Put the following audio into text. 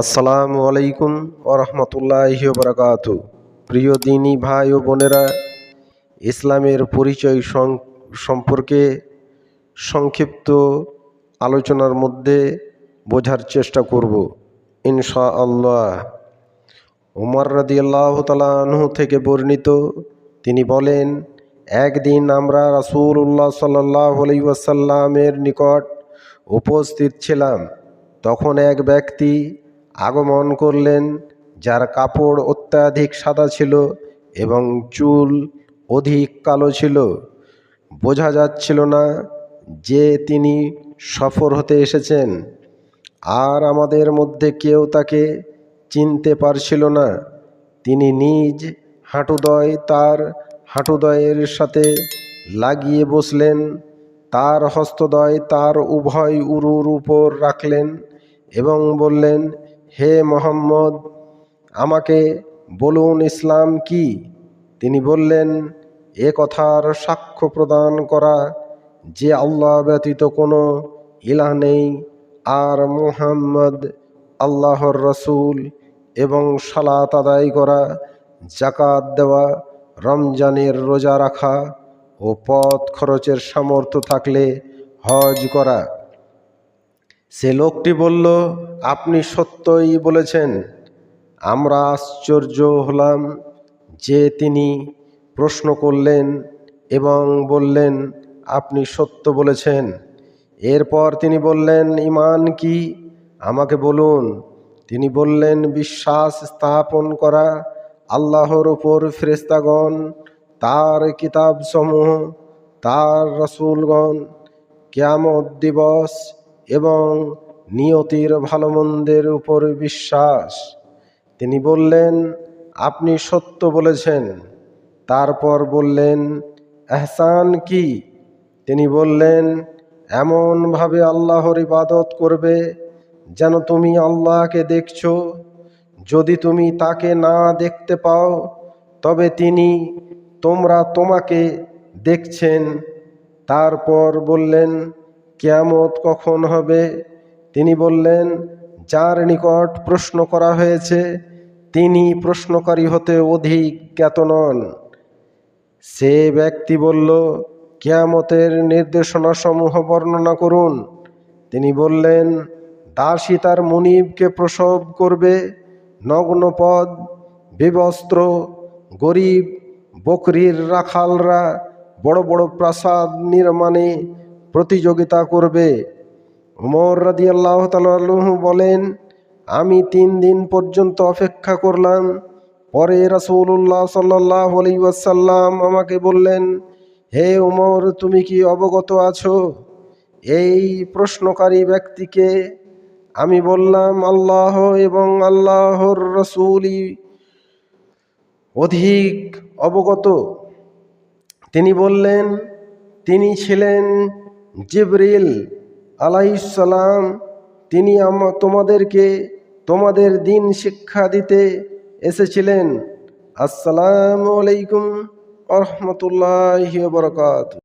আসসালামু আলাইকুম ওরহমতুল্লাহ বারকাত প্রিয় দিনী ভাই ও বোনেরা, ইসলামের পরিচয় সম্পর্কে সংক্ষিপ্ত আলোচনার মধ্যে বোঝার চেষ্টা করব ইনশা আল্লাহ উমর রাদিয়াল্লাহু তাআলা আনহু থেকে বর্ণিত, তিনি বলেন, একদিন আমরা রাসূলুল্লাহ সাল্লাল্লাহু আলাইহি ওয়াসাল্লামের নিকট উপস্থিত ছিলাম। তখন এক ব্যক্তি আগমন করলেন, যার কাপড় অত্যাধিক সাদা ছিল এবং চুল অধিক কালো ছিল। বোঝা যাচ্ছিল না যে তিনি সফর হতে এসেছেন। আর আমাদের মধ্যে কেউ তাকে চিনতে পারছিল না। তিনি নিজ হাঁটুদয় তার হাঁটুদয়ের সাথে লাগিয়ে বসলেন, তার হস্তদয় তার উভয় উরুর উপর রাখলেন এবং বললেন হে মোহাম্মদ, আমাকে বলুন ইসলাম কি? তিনি বললেন, এ কথার সাক্ষ্য প্রদান করা যে আল্লাহ ব্যতীত কোনো ইলাহ নেই, আর মুহাম্মদ আল্লাহর রসুল এবং সালাত আদায় করা জাকাত দেওয়া, রমজানের রোজা রাখা ও পথ খরচের সামর্থ্য থাকলে হজ করা। সে লোকটি বলল আপনি সত্যই বলেছেন, আমরা আশ্চর্য হলাম যে তিনি প্রশ্ন করলেন এবং বললেন, আপনি সত্য বলেছেন। এরপর তিনি বললেন ইমান কি? আমাকে বলুন। তিনি বললেন, বিশ্বাস স্থাপন করা আল্লাহর উপর ফেরেস্তাগণ তার কিতাবসমূহ, তার রসুলগণ, কেয়ামত দিবস এবং নিয়তির ভালো মন্দের উপর বিশ্বাস। তিনি বললেন, আপনি সত্য বলেছেন। তারপর বললেন, এহসান কি? তিনি বললেন, এমনভাবে আল্লাহর ইবাদত করবে যেন তুমি আল্লাহকে দেখছ। যদি তুমি তাকে না দেখতে পাও, তবে তিনি তোমরা তোমাকে দেখছেন। তারপর বললেন, কেয়ামত কখন হবে? তিনি বললেন, যার নিকট প্রশ্ন করা হয়েছে, তিনি প্রশ্নকারী হতে অধিক জ্ঞাত নন। সে ব্যক্তি বলল, কেয়ামতের নির্দেশনাসমূহ বর্ণনা করুন। তিনি বললেন, দাসী তার মুনিবকে প্রসব করবে, নগ্নপদ, বিবস্ত্র, গরিব, বকরির রাখালরা, বড় বড় প্রাসাদ নির্মাণে প্রতিযোগিতা করবে। উমর রাদি আল্লাহ বলেন, আমি তিন দিন পর্যন্ত অপেক্ষা করলাম। পরে রাসূলুল্লাহ সাল্লাহ আলি ওয়াসাল্লাম আমাকে বললেন, হে উমর, তুমি কি অবগত আছো? এই প্রশ্নকারী ব্যক্তিকে আমি বললাম, আল্লাহ এবং আল্লাহর রসুলই অধিক অবগত। তিনি বললেন, তিনি ছিলেন জিবরিল আলাইসালাম তিনি আমা তোমাদেরকে তোমাদের দিন শিক্ষা দিতে এসেছিলেন। আসসালামু আলাইকুম রহমতুল্লাহ বরকাত